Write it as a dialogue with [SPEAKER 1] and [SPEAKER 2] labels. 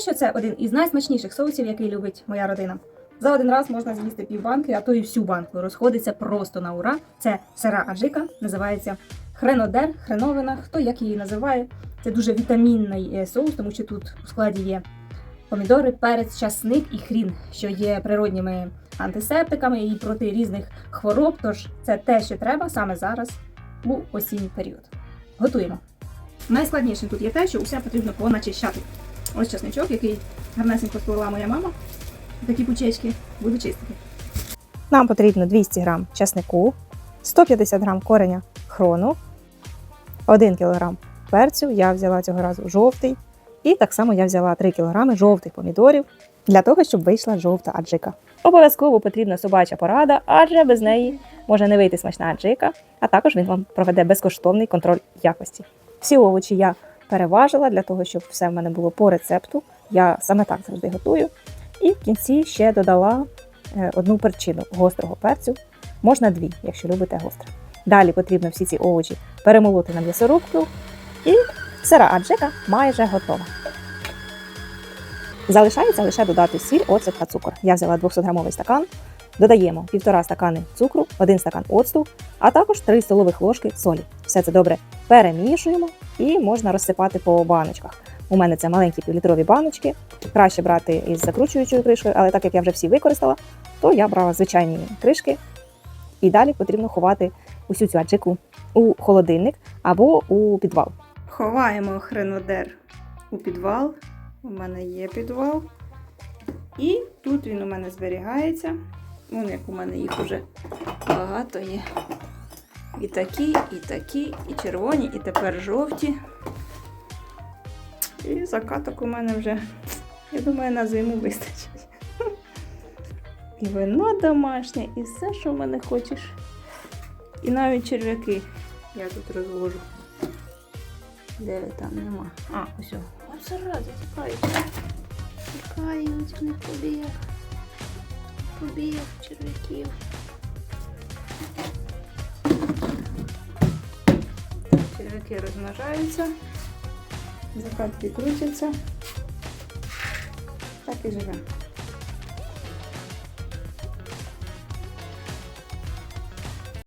[SPEAKER 1] що це один із найсмачніших соусів, який любить моя родина. За один раз можна з'їсти півбанки, а то і всю банку. Розходиться просто на ура. Це сира аджика, називається хренодер, хреновина, хто як її називає. Це дуже вітамінний е, соус, тому що тут у складі є помідори, перець, часник і хрін, що є природніми антисептиками і проти різних хвороб. Тож це те, що треба саме зараз у осінній період. Готуємо. Найскладніше тут є те, що усе потрібно поначищати. Ось часничок, який гарнесенько сплела моя мама. Такі пучечки буду чистити.
[SPEAKER 2] Нам потрібно 200 г часнику, 150 г кореня хрону, 1 кг перцю. Я взяла цього разу жовтий. І так само я взяла 3 кг жовтих помідорів для того, щоб вийшла жовта аджика. Обов'язково потрібна собача порада, адже без неї може не вийти смачна аджика, а також він вам проведе безкоштовний контроль якості. Всі овочі я переважила для того, щоб все в мене було по рецепту. Я саме так завжди готую. І в кінці ще додала е, одну перчину гострого перцю, можна дві, якщо любите гостре. Далі потрібно всі ці овочі перемолоти на м'ясорубку, і сира аджика майже готова. Залишається лише додати сіль, оцет та цукор. Я взяла 200-грамовий стакан, додаємо 1,5 стакани цукру, 1 стакан оцту, а також 3 столових ложки солі. Все це добре перемішуємо і можна розсипати по баночках. У мене це маленькі півлітрові баночки. Краще брати із закручуючою кришкою, але так як я вже всі використала, то я брала звичайні кришки. І далі потрібно ховати усю цю аджику у холодильник або у підвал.
[SPEAKER 1] Ховаємо хренодер у підвал. У мене є підвал. І тут він у мене зберігається. Вон як у мене їх уже багато є. І такі, і такі, і червоні, і тепер жовті. І закаток у мене вже, я думаю, на зиму вистачить. І вино домашнє, і все, що в мене хочеш. І навіть черв'яки я тут розложу. Де там нема? А, ось. Ось зарази, тікають. Тікають них побіг. Побіг черв'яків. Черв'яки розмножаються. Закатки крутяться. Так і живемо.